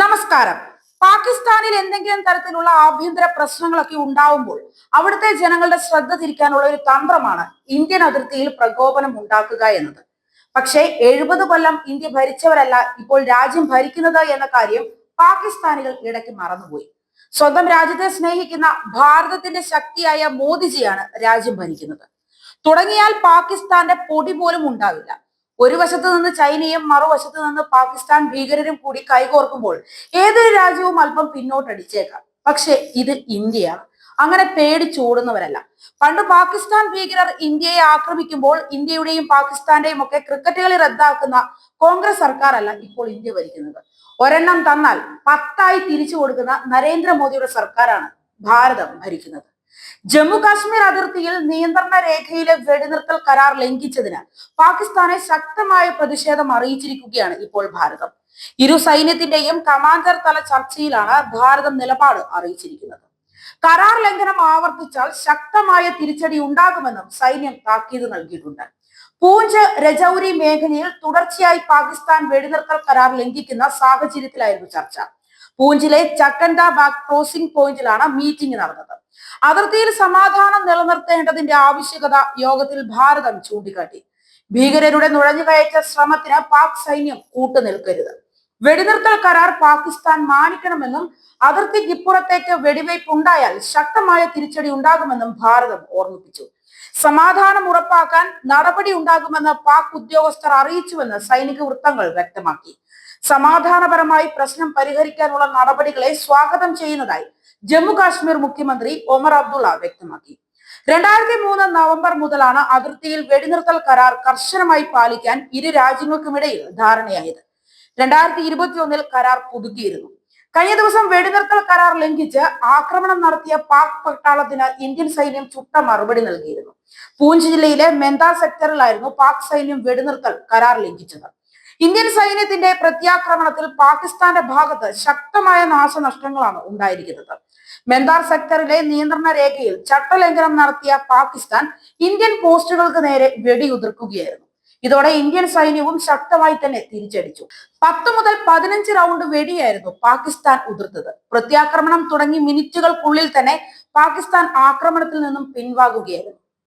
നമസ്കാരം. പാകിസ്ഥാനിൽ എന്തെങ്കിലും തരത്തിലുള്ള ആഭ്യന്തര പ്രശ്നങ്ങളൊക്കെ ഉണ്ടാവുമ്പോൾ അവിടുത്തെ ജനങ്ങളുടെ ശ്രദ്ധ തിരിക്കാനുള്ള ഒരു തന്ത്രമാണ് ഇന്ത്യൻ അതിർത്തിയിൽ പ്രകോപനം ഉണ്ടാക്കുക എന്നത്. പക്ഷേ എഴുപത് കൊല്ലം ഇന്ത്യ ഭരിച്ചവരല്ല ഇപ്പോൾ രാജ്യം ഭരിക്കുന്നത് എന്ന കാര്യം പാകിസ്ഥാനികൾ ഇടയ്ക്ക് മറന്നുപോയി. സ്വന്തം രാജ്യത്തെ സ്നേഹിക്കുന്ന ഭാരതത്തിന്റെ ശക്തിയായ മോദിജിയാണ് രാജ്യം ഭരിക്കുന്നത്. തുടങ്ങിയാൽ പാകിസ്ഥാന്റെ പൊടി പോലും ഉണ്ടാവില്ല. ഒരു വശത്ത് നിന്ന് ചൈനയും മറുവശത്ത് നിന്ന് പാകിസ്ഥാൻ ഭീകരരും കൂടി കൈകോർക്കുമ്പോൾ ഏതൊരു രാജ്യവും അല്പം പിന്നോട്ടടിച്ചേക്കാം. പക്ഷെ ഇത് ഇന്ത്യയാണ് അങ്ങനെ പേടിച്ചോടുന്നവരല്ല പണ്ട് പാകിസ്ഥാൻ ഭീകരർ ഇന്ത്യയെ ആക്രമിക്കുമ്പോൾ ഇന്ത്യയുടെയും പാകിസ്ഥാന്റെയും ഒക്കെ ക്രിക്കറ്റ് കളി റദ്ദാക്കുന്ന കോൺഗ്രസ് സർക്കാരല്ല ഇപ്പോൾ ഇന്ത്യ ഭരിക്കുന്നത്. ഒരെണ്ണം തന്നാൽ പത്തായി തിരിച്ചു കൊടുക്കുന്ന നരേന്ദ്രമോദിയുടെ സർക്കാരാണ് ഭാരതം ഭരിക്കുന്നത്. ജമ്മു കാശ്മീർ അതിർത്തിയിൽ നിയന്ത്രണ രേഖയിലെ വെടിനിർത്തൽ കരാർ ലംഘിച്ചതിന് പാകിസ്ഥാനെ ശക്തമായ പ്രതിഷേധം അറിയിച്ചിരിക്കുകയാണ് ഇപ്പോൾ ഭാരതം. ഇരു സൈന്യത്തിന്റെയും കമാൻഡർ തല ചർച്ചയിലാണ് ഭാരതം നിലപാട് അറിയിച്ചിരിക്കുന്നത്. കരാർ ലംഘനം ആവർത്തിച്ചാൽ ശക്തമായ തിരിച്ചടി ഉണ്ടാകുമെന്നും സൈന്യം താക്കീത് നൽകിയിട്ടുണ്ട്. പൂഞ്ച് രജൌരി മേഖലയിൽ തുടർച്ചയായി പാകിസ്ഥാൻ വെടിനിർത്തൽ കരാർ ലംഘിക്കുന്ന സാഹചര്യത്തിലായിരുന്നു ചർച്ച. പൂഞ്ചിലെ ചക്കൻഡ ബാഗ് ക്രോസിംഗ് പോയിന്റിലാണ് മീറ്റിംഗ് നടന്നത്. അതിർത്തിയിൽ സമാധാനം നിലനിർത്തേണ്ടതിന്റെ ആവശ്യകത യോഗത്തിൽ ഭാരതം ചൂണ്ടിക്കാട്ടി. ഭീകരരുടെ നുഴഞ്ഞുകയറ്റ ശ്രമത്തിന് പാക് സൈന്യം കൂട്ടുനിൽക്കരുത്. വെടിനിർത്തൽ കരാർ പാകിസ്ഥാൻ മാനിക്കണമെന്നും അതിർത്തിക്കിപ്പുറത്തേക്ക് വെടിവയ്പ് ഉണ്ടായാൽ ശക്തമായ തിരിച്ചടി ഉണ്ടാകുമെന്നും ഭാരതം ഓർമ്മിപ്പിച്ചു. സമാധാനം ഉറപ്പാക്കാൻ നടപടി ഉണ്ടാകുമെന്ന് പാക് ഉദ്യോഗസ്ഥർ അറിയിച്ചുവെന്ന് സൈനിക വൃത്തങ്ങൾ വ്യക്തമാക്കി. സമാധാനപരമായി പ്രശ്നം പരിഹരിക്കാനുള്ള നടപടികളെ സ്വാഗതം ചെയ്യുന്നതായി ജമ്മു കാശ്മീർ മുഖ്യമന്ത്രി ഒമർ അബ്ദുള്ള വ്യക്തമാക്കി. രണ്ടായിരത്തി മൂന്ന് നവംബർ മുതലാണ് അതിർത്തിയിൽ വെടിനിർത്തൽ കരാർ കർശനമായി പാലിക്കാൻ ഇരു രാജ്യങ്ങൾക്കുമിടയിൽ ധാരണയായത്. രണ്ടായിരത്തി ഇരുപത്തിയൊന്നിൽ കരാർ പുതുക്കിയിരുന്നു. കഴിഞ്ഞ ദിവസം വെടിനിർത്തൽ കരാർ ലംഘിച്ച് ആക്രമണം നടത്തിയ പാക് പട്ടാളത്തിന് ഇന്ത്യൻ സൈന്യം ചുട്ട മറുപടി നൽകിയിരുന്നു. പൂഞ്ച് ജില്ലയിലെ മെന്താ സെക്ടറിലായിരുന്നു പാക് സൈന്യം വെടിനിർത്തൽ കരാർ ലംഘിച്ചത്. ഇന്ത്യൻ സൈന്യത്തിന്റെ പ്രത്യാക്രമണത്തിൽ പാകിസ്ഥാന്റെ ഭാഗത്ത് ശക്തമായ നാശനഷ്ടങ്ങളാണ് ഉണ്ടായിരിക്കുന്നത്. മെന്താർ സെക്ടറിലെ നിയന്ത്രണ രേഖയിൽ ചട്ടലംഘനം നടത്തിയ പാകിസ്ഥാൻ ഇന്ത്യൻ പോസ്റ്റുകൾക്ക് നേരെ വെടിയുതിർക്കുകയായിരുന്നു. ഇതോടെ ഇന്ത്യൻ സൈന്യവും ശക്തമായി തന്നെ തിരിച്ചടിച്ചു. പത്ത് മുതൽ പതിനഞ്ച് റൗണ്ട് വെടിയായിരുന്നു പാകിസ്ഥാൻ ഉതിർത്തത്. പ്രത്യാക്രമണം തുടങ്ങി മിനിറ്റുകൾക്കുള്ളിൽ തന്നെ പാകിസ്ഥാൻ ആക്രമണത്തിൽ നിന്നും പിൻവാങ്ങുകയായിരുന്നു.